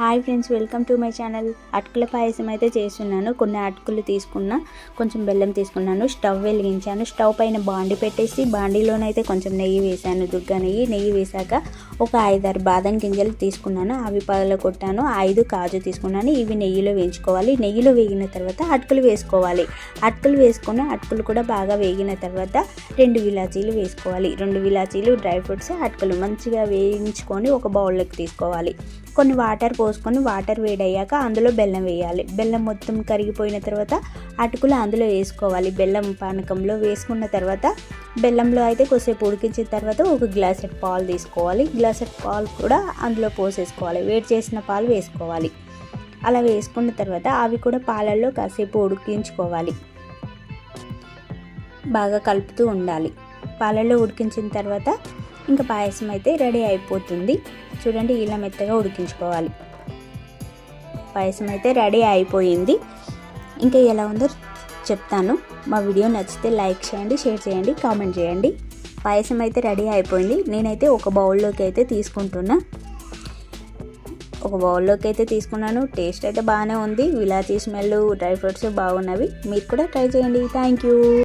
Hi friends welcome to my channel. అటుకుల పాయసం అయితే చేస్తున్నాను. కొన్ని అటుకులు తీసుకున్న కొంచెం బెల్లం తీసుకున్నాను స్టవ్ వెలిగించాను. స్టవ్ పైన బాండి పెట్టేసి బాండీలోనైతే కొంచెం నెయ్యి వేసాను దుర్గా నెయ్యి నెయ్యి వేసాక ఒక ఐదారు బాదం గింజలు తీసుకున్నాను. అవి పగల కొట్టాను. ఐదు కాజు తీసుకున్నాను. ఇవి నెయ్యిలో వేయించుకోవాలి. నెయ్యిలో వేగిన తర్వాత అటుకులు వేసుకోవాలి. అటుకులు వేసుకొని అటుకులు కూడా బాగా వేగిన తర్వాత రెండు విలాచీలు వేసుకోవాలి. రెండు విలాచీలు డ్రై ఫ్రూట్స్ అటుకులు మంచిగా వేయించుకొని ఒక బౌల్లోకి తీసుకోవాలి. కొన్ని వాటర్ పోసుకొని వాటర్ వేడయ్యాక అందులో బెల్లం వేయాలి. బెల్లం మొత్తం కరిగిపోయిన తర్వాత అటుకులు అందులో వేసుకోవాలి. బెల్లం పానకంలో వేసుకున్న తర్వాత బెల్లంలో అయితే కొద్దిసేపు ఉడికించిన తర్వాత ఒక గ్లాస్ పాలు తీసుకోవాలి. గ్లాస్ పాలు కూడా అందులో పోసేసుకోవాలి. వేడి చేసిన పాలు వేసుకోవాలి. అలా వేసుకున్న తర్వాత అవి కూడా పాలల్లో కాసేపు ఉడికించుకోవాలి. బాగా కలుపుతూ ఉండాలి. పాలల్లో ఉడికించిన తర్వాత ఇంకా పాయసం అయితే రెడీ అయిపోతుంది. చూడండి ఇలా మెత్తగా ఉడికించుకోవాలి. పాయసం అయితే రెడీ అయిపోయింది. ఇంకా ఎలా ఉందో చెప్తాను. మా వీడియో నచ్చితే లైక్ చేయండి షేర్ చేయండి కామెంట్ చేయండి. పాయసం అయితే రెడీ అయిపోయింది. నేనైతే ఒక బౌల్లోకి అయితే తీసుకుంటున్నా. ఒక బౌల్లోకి అయితే తీసుకున్నాను. టేస్ట్ అయితే బాగానే ఉంది. విలాచీ స్మెల్ డ్రై ఫ్రూట్స్ బాగున్నవి. మీరు కూడా ట్రై చేయండి. Thank you.